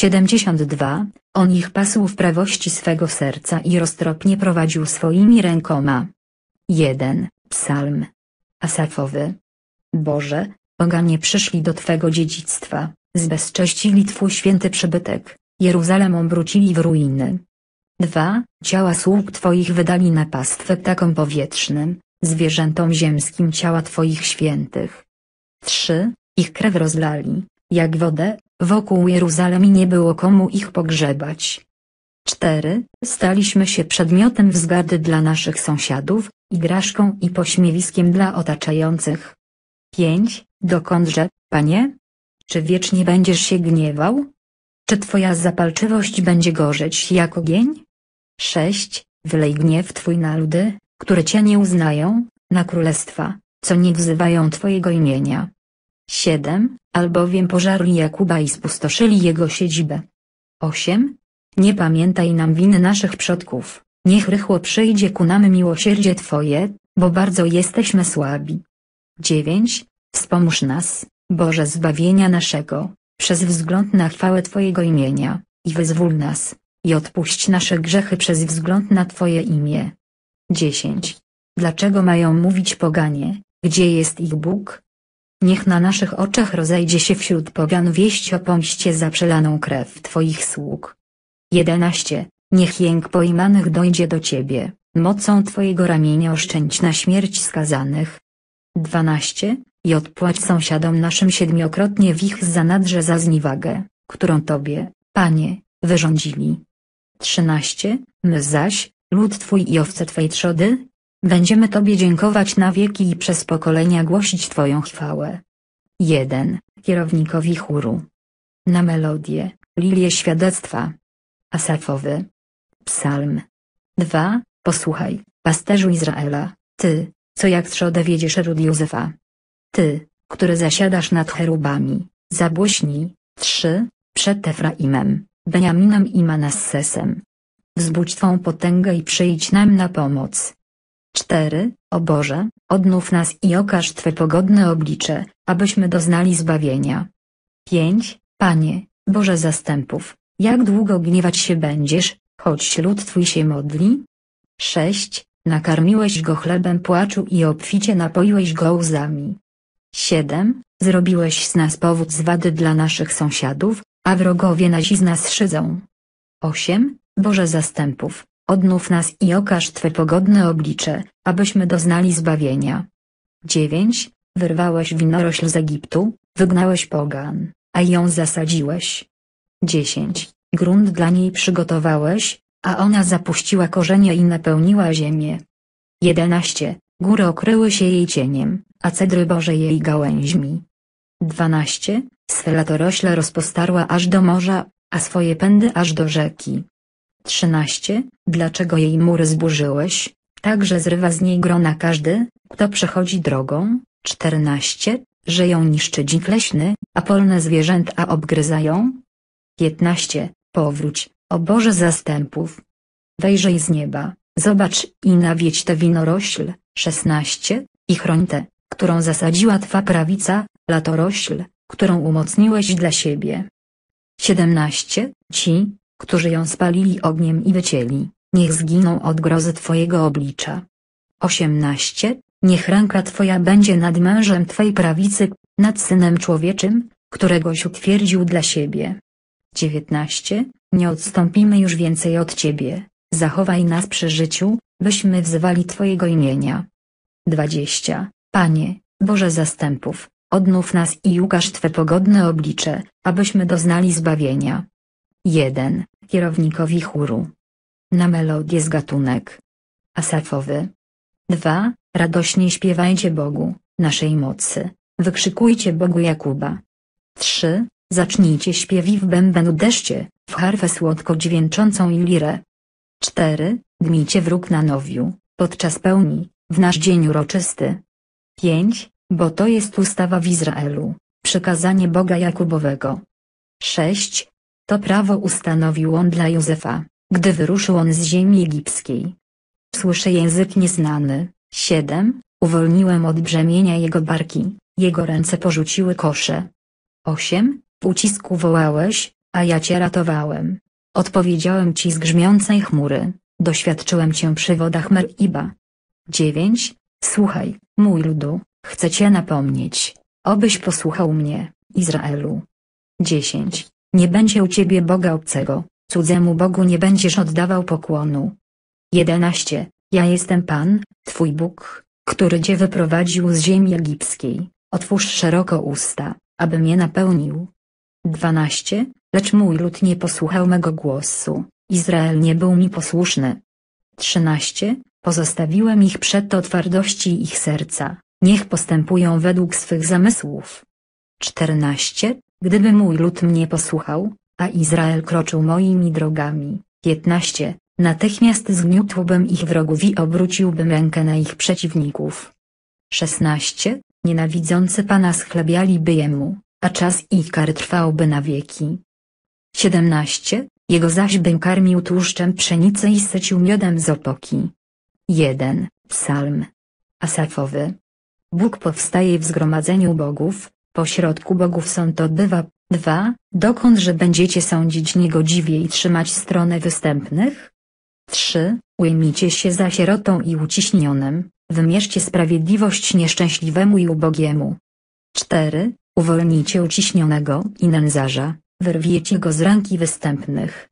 72. On ich pasł w prawości swego serca i roztropnie prowadził swoimi rękoma. 1. Psalm. Asafowy. Boże, poganie przyszli do Twego dziedzictwa, zbezcześcili Twój święty przybytek, Jeruzalem obrócili w ruiny. 2. Ciała sług Twoich wydali na pastwę ptakom powietrznym, zwierzętom ziemskim ciała Twoich świętych. 3. Ich krew rozlali, jak wodę, wokół Jeruzalem nie było komu ich pogrzebać. 4. Staliśmy się przedmiotem wzgardy dla naszych sąsiadów, igraszką i pośmiewiskiem dla otaczających. 5. Dokądże, Panie? Czy wiecznie będziesz się gniewał? Czy Twoja zapalczywość będzie gorzeć jak ogień? 6. Wylej gniew Twój na ludy, które Cię nie uznają, na królestwa, co nie wzywają Twojego imienia. 7. Albowiem pożarli Jakuba i spustoszyli jego siedzibę. 8. Nie pamiętaj nam winy naszych przodków, niech rychło przyjdzie ku nam miłosierdzie Twoje, bo bardzo jesteśmy słabi. 9. Wspomóż nas, Boże zbawienia naszego, przez wzgląd na chwałę Twojego imienia, i wyzwól nas, i odpuść nasze grzechy przez wzgląd na Twoje imię. 10. Dlaczego mają mówić poganie, gdzie jest ich Bóg? Niech na naszych oczach rozejdzie się wśród pogan wieść o pomście za przelaną krew Twoich sług. 11. Niech jęk pojmanych dojdzie do Ciebie, mocą Twojego ramienia oszczędź na śmierć skazanych. 12. I odpłać sąsiadom naszym siedmiokrotnie w ich zanadrze za zniwagę, którą Tobie, Panie, wyrządzili. 13. My zaś, lud Twój i owce Twej trzody, będziemy Tobie dziękować na wieki i przez pokolenia głosić Twoją chwałę. 1. Kierownikowi chóru. Na melodię, lilię świadectwa. Asafowy. Psalm. 2. Posłuchaj, pasterzu Izraela, Ty, co jak trzodę wiedziesz ród Józefa. Ty, który zasiadasz nad cherubami, zabłośnij. 3. Przed Efraimem, Beniaminem i Manassesem. Wzbudź Twą potęgę i przyjdź nam na pomoc. 4. O Boże, odnów nas i okaż Twe pogodne oblicze, abyśmy doznali zbawienia. 5. Panie, Boże zastępów, jak długo gniewać się będziesz, choć lud Twój się modli? 6. Nakarmiłeś go chlebem płaczu i obficie napoiłeś go łzami. 7. Zrobiłeś z nas powód zwady dla naszych sąsiadów, a wrogowie nasi z nas szydzą. 8. Boże zastępów, odnów nas i okaż Twe pogodne oblicze, abyśmy doznali zbawienia. 9. Wyrwałeś winorośl z Egiptu, wygnałeś pogan, a ją zasadziłeś. 10. Grunt dla niej przygotowałeś, a ona zapuściła korzenie i napełniła ziemię. 11. Góry okryły się jej cieniem, a cedry Boże jej gałęźmi. 12. Swe latorośle rozpostarła aż do morza, a swoje pędy aż do rzeki. 13. Dlaczego jej mury zburzyłeś, tak że zrywa z niej grona każdy, kto przechodzi drogą? 14. Że ją niszczy dzik leśny, a polne zwierzęta obgryzają? 15. Powróć, o Boże zastępów. Wejrzyj z nieba, zobacz i nawiedź tę winorośl. 16. I chroń tę, którą zasadziła Twa prawica, latorośl, którą umocniłeś dla siebie. 17. Ci, którzy ją spalili ogniem i wycięli, niech zginą od grozy Twojego oblicza. 18. Niech ręka Twoja będzie nad mężem Twej prawicy, nad synem człowieczym, któregoś utwierdził dla siebie. 19. Nie odstąpimy już więcej od Ciebie, zachowaj nas przy życiu, byśmy wzywali Twojego imienia. 20. Panie, Boże zastępów, odnów nas i ukaż Twe pogodne oblicze, abyśmy doznali zbawienia. 1. Kierownikowi chóru. Na melodię z gatunek. Asafowy. 2. Radośnie śpiewajcie Bogu, naszej mocy, wykrzykujcie Bogu Jakuba. 3. Zacznijcie śpiewi w bębenu deszcie, w harfę słodko dźwięczącą i lirę. 4. Dmijcie wróg na nowiu, podczas pełni, w nasz dzień uroczysty. 5. Bo to jest ustawa w Izraelu, przykazanie Boga Jakubowego. 6. To prawo ustanowił on dla Józefa, gdy wyruszył on z ziemi egipskiej. Słyszę język nieznany. 7. Uwolniłem od brzemienia jego barki, jego ręce porzuciły kosze. 8. W ucisku wołałeś, a ja cię ratowałem. Odpowiedziałem ci z grzmiącej chmury, doświadczyłem cię przy wodach Meriba. 9. Słuchaj, mój ludu, chcę cię napomnieć, obyś posłuchał mnie, Izraelu. 10. Nie będzie u ciebie Boga obcego, cudzemu Bogu nie będziesz oddawał pokłonu. 11. Ja jestem Pan, Twój Bóg, który Cię wyprowadził z ziemi egipskiej, otwórz szeroko usta, aby mnie napełnił. 12. Lecz mój lud nie posłuchał mego głosu, Izrael nie był mi posłuszny. 13. Pozostawiłem ich przeto twardości ich serca, niech postępują według swych zamysłów. 14. Gdyby mój lud mnie posłuchał, a Izrael kroczył moimi drogami. 15. Natychmiast zgniótłbym ich wrogów i obróciłbym rękę na ich przeciwników. 16. Nienawidzący Pana schlebialiby Jemu, a czas ich kar trwałby na wieki. 17. Jego zaś bym karmił tłuszczem pszenicy i sycił miodem z opoki. 1. Psalm. Asafowy. Bóg powstaje w zgromadzeniu bogów, pośrodku bogów sąd odbywa. 2. Dokądże będziecie sądzić niegodziwie i trzymać stronę występnych? 3. Ujmijcie się za sierotą i uciśnionym, wymierzcie sprawiedliwość nieszczęśliwemu i ubogiemu. 4. Uwolnijcie uciśnionego i nędzarza, wyrwiecie go z ręki występnych.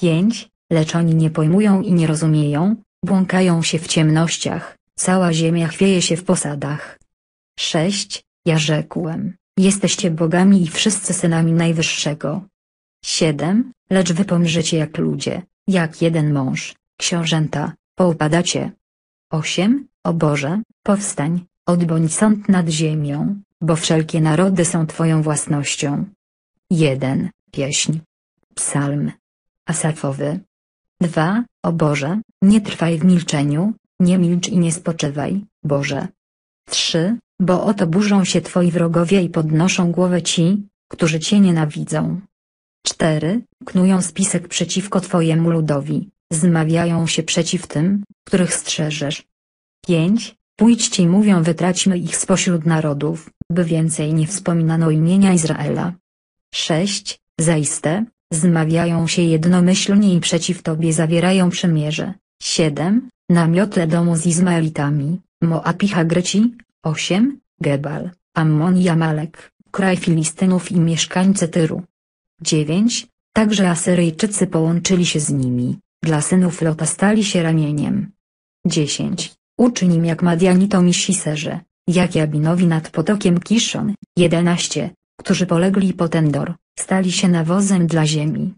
5. Lecz oni nie pojmują i nie rozumieją, błąkają się w ciemnościach, cała ziemia chwieje się w posadach. 6. Ja rzekłem, jesteście bogami i wszyscy synami Najwyższego. 7. Lecz wy pomrzecie jak ludzie, jak jeden mąż, książęta, poupadacie. 8. O Boże, powstań, odbądź sąd nad ziemią, bo wszelkie narody są Twoją własnością. 1. Pieśń. Psalm. Asafowy. 2. O Boże, nie trwaj w milczeniu, nie milcz i nie spoczywaj, Boże. 3. Bo oto burzą się Twoi wrogowie i podnoszą głowę ci, którzy Cię nienawidzą. 4. Knują spisek przeciwko Twojemu ludowi, zmawiają się przeciw tym, których strzeżesz. 5. Pójdźcie i mówią wytraćmy ich spośród narodów, by więcej nie wspominano imienia Izraela. 6. Zaiste, zmawiają się jednomyślnie i przeciw Tobie zawierają przymierze. 7. Namioty domu z Izmaelitami, Moab i Hagreci. 8. Gebal, Ammon i Amalek, kraj Filistynów i mieszkańcy Tyru. 9. Także Asyryjczycy połączyli się z nimi, dla synów Lota stali się ramieniem. 10. Uczyń im jak Madianitom i Siserze, jak Jabinowi nad potokiem Kiszon. 11. Którzy polegli po Tendor, stali się nawozem dla ziemi.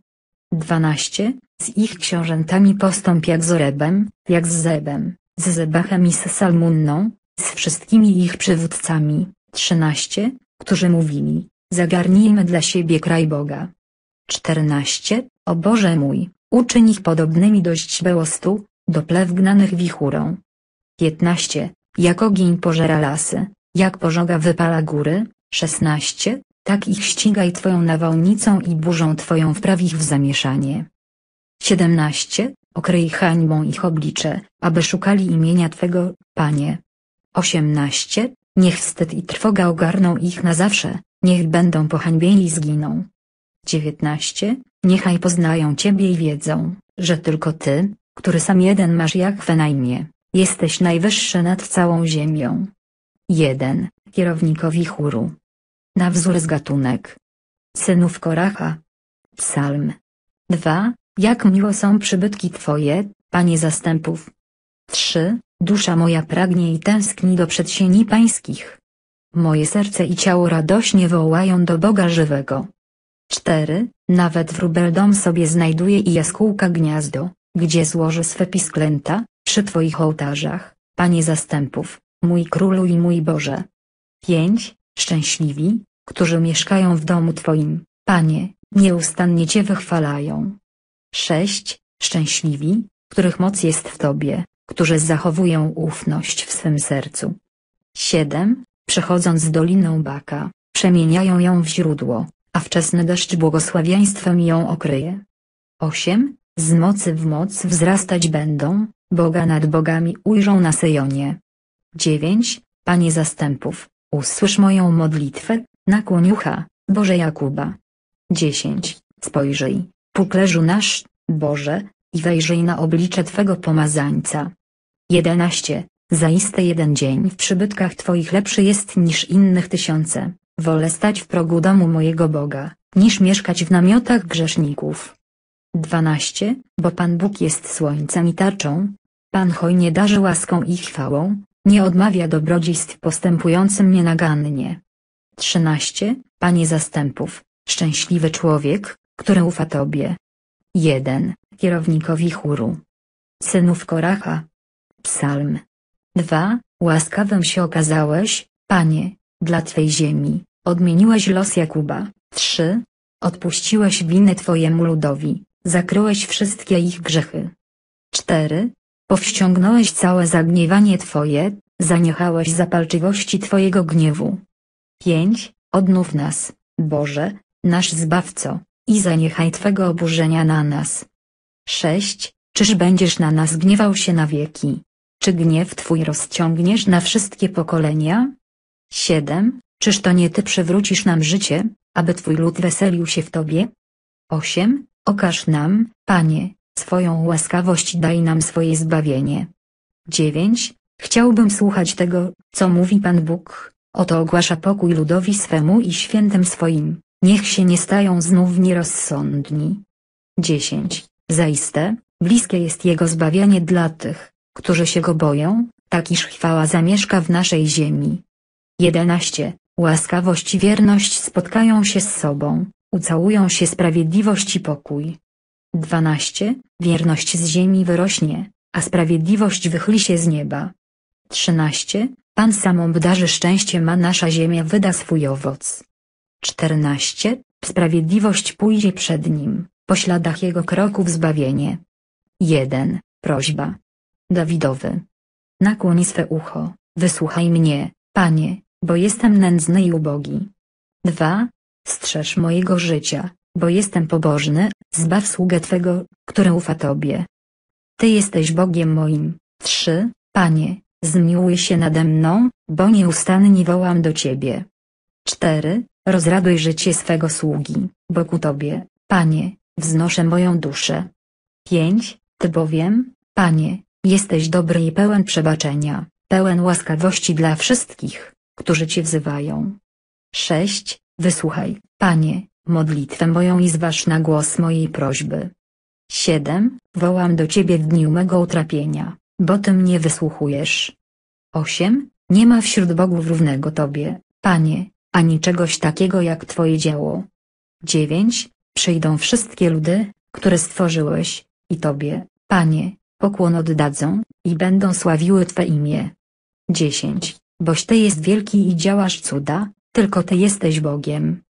12. Z ich książętami postąp jak z Orebem, jak z Zebem, z Zebachem i z Salmunną, z wszystkimi ich przywódcami. 13. Którzy mówili, zagarnijmy dla siebie kraj Boga. 14. O Boże mój, uczyń ich podobnymi dość bełostu, do plew gnanych wichurą. 15. Jak ogień pożera lasy, jak pożoga wypala góry. 16. Tak ich ścigaj Twoją nawałnicą i burzą Twoją wpraw ich w zamieszanie. 17. Okryj hańbą ich oblicze, aby szukali imienia Twego, Panie. 18. Niech wstyd i trwoga ogarną ich na zawsze, niech będą pohańbieni i zginą. 19. Niechaj poznają Ciebie i wiedzą, że tylko Ty, który sam jeden masz Jachwę na imię, jesteś najwyższy nad całą ziemią. 1. Kierownikowi chóru. Na wzór z gatunek. Synów Koracha. Psalm. 2. Jak miło są przybytki Twoje, Panie zastępów. 3. Dusza moja pragnie i tęskni do przedsieni pańskich. Moje serce i ciało radośnie wołają do Boga żywego. 4. Nawet wróbel dom sobie znajduje i jaskółka gniazdo, gdzie złoży swe pisklęta, przy Twoich ołtarzach, Panie zastępów, mój Królu i mój Boże. 5. Szczęśliwi, którzy mieszkają w domu Twoim, Panie, nieustannie Cię wychwalają. 6. Szczęśliwi, których moc jest w Tobie, którzy zachowują ufność w swym sercu. 7. Przechodząc doliną Baka, przemieniają ją w źródło, a wczesny deszcz błogosławieństwem ją okryje. 8. Z mocy w moc wzrastać będą, Boga nad bogami ujrzą na Syjonie. 9. Panie zastępów, usłysz moją modlitwę, nakłoń ucha, Boże Jakuba. 10. spojrzyj, puklerzu nasz, Boże, i wejrzyj na oblicze Twego pomazańca. 11. Zaiste jeden dzień w przybytkach Twoich lepszy jest niż innych tysiące, wolę stać w progu domu mojego Boga, niż mieszkać w namiotach grzeszników. 12. Bo Pan Bóg jest słońcem i tarczą, Pan hojnie darzy łaską i chwałą, nie odmawia dobrodziejstw postępującym nienagannie. 13. Panie zastępów, szczęśliwy człowiek, który ufa Tobie. 1. Kierownikowi chóru. Synów Koracha. Psalm. 2. Łaskawym się okazałeś, Panie, dla Twej ziemi, odmieniłeś los Jakuba. 3. Odpuściłeś winy Twojemu ludowi, zakryłeś wszystkie ich grzechy. 4. Powściągnąłeś całe zagniewanie Twoje, zaniechałeś zapalczywości Twojego gniewu. 5. Odnów nas, Boże, nasz Zbawco, i zaniechaj Twego oburzenia na nas. 6. Czyż będziesz na nas gniewał się na wieki? Czy gniew Twój rozciągniesz na wszystkie pokolenia? 7. Czyż to nie Ty przywrócisz nam życie, aby Twój lud weselił się w Tobie? 8. Okaż nam, Panie, swoją łaskawość daj nam swoje zbawienie. 9. Chciałbym słuchać tego, co mówi Pan Bóg, oto ogłasza pokój ludowi swemu i świętym swoim, niech się nie stają znów nierozsądni. 10. Zaiste, bliskie jest Jego zbawienie dla tych, którzy się Go boją, tak iż chwała zamieszka w naszej ziemi. 11. Łaskawość i wierność spotkają się z sobą, ucałują się sprawiedliwość i pokój. 12. Wierność z ziemi wyrośnie, a sprawiedliwość wychyli się z nieba. 13. Pan sam obdarzy szczęściem a nasza ziemia wyda swój owoc. 14. Sprawiedliwość pójdzie przed nim, po śladach jego kroków zbawienie. 1. Prośba. Dawidowy. Nakłoń swe ucho, wysłuchaj mnie, Panie, bo jestem nędzny i ubogi. 2. Strzeż mojego życia, bo jestem pobożny, zbaw sługę Twego, który ufa Tobie. Ty jesteś Bogiem moim. 3. Panie, zmiłuj się nade mną, bo nieustannie wołam do Ciebie. 4. Rozraduj życie swego sługi, bo ku Tobie, Panie, wznoszę moją duszę. 5. Ty bowiem, Panie, jesteś dobry i pełen przebaczenia, pełen łaskawości dla wszystkich, którzy Cię wzywają. 6. Wysłuchaj, Panie, modlitwę moją i zważ na głos mojej prośby. 7. Wołam do Ciebie w dniu mego utrapienia, bo Ty mnie wysłuchujesz. 8. Nie ma wśród bogów równego Tobie, Panie, ani czegoś takiego jak Twoje dzieło. 9. Przyjdą wszystkie ludy, które stworzyłeś, i Tobie, Panie, pokłon oddadzą, i będą sławiły Twe imię. 10. Boś Ty jest wielki i działasz cuda, tylko Ty jesteś Bogiem.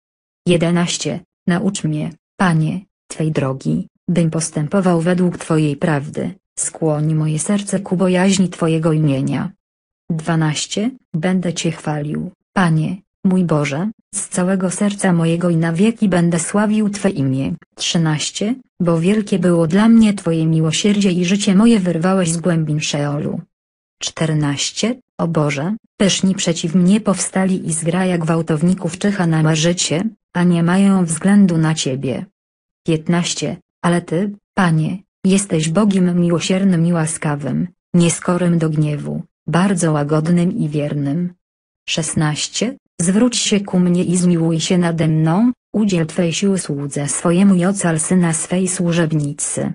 11. Naucz mnie, Panie, Twej drogi, bym postępował według Twojej prawdy, skłoń moje serce ku bojaźni Twojego imienia. 12. Będę Cię chwalił, Panie, mój Boże, z całego serca mojego i na wieki będę sławił Twe imię. 13. Bo wielkie było dla mnie Twoje miłosierdzie i życie moje wyrwałeś z głębin Szeolu. 14. O Boże, pyszni przeciw mnie powstali i zgraja gwałtowników czyha na życie, a nie mają względu na Ciebie. 15. Ale Ty, Panie, jesteś Bogiem miłosiernym i łaskawym, nieskorym do gniewu, bardzo łagodnym i wiernym. 16. Zwróć się ku mnie i zmiłuj się nade mną, udziel Twej siły słudze swojemu i ocal syna swej służebnicy.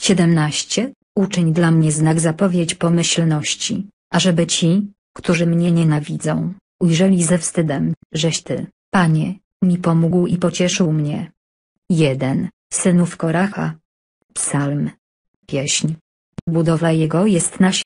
17. Uczyń dla mnie znak zapowiedź pomyślności, ażeby ci, którzy mnie nienawidzą, ujrzeli ze wstydem, żeś Ty, Panie, mi pomógł i pocieszył mnie. 1. Synów Koracha. Psalm. Pieśń. Budowla jego jest na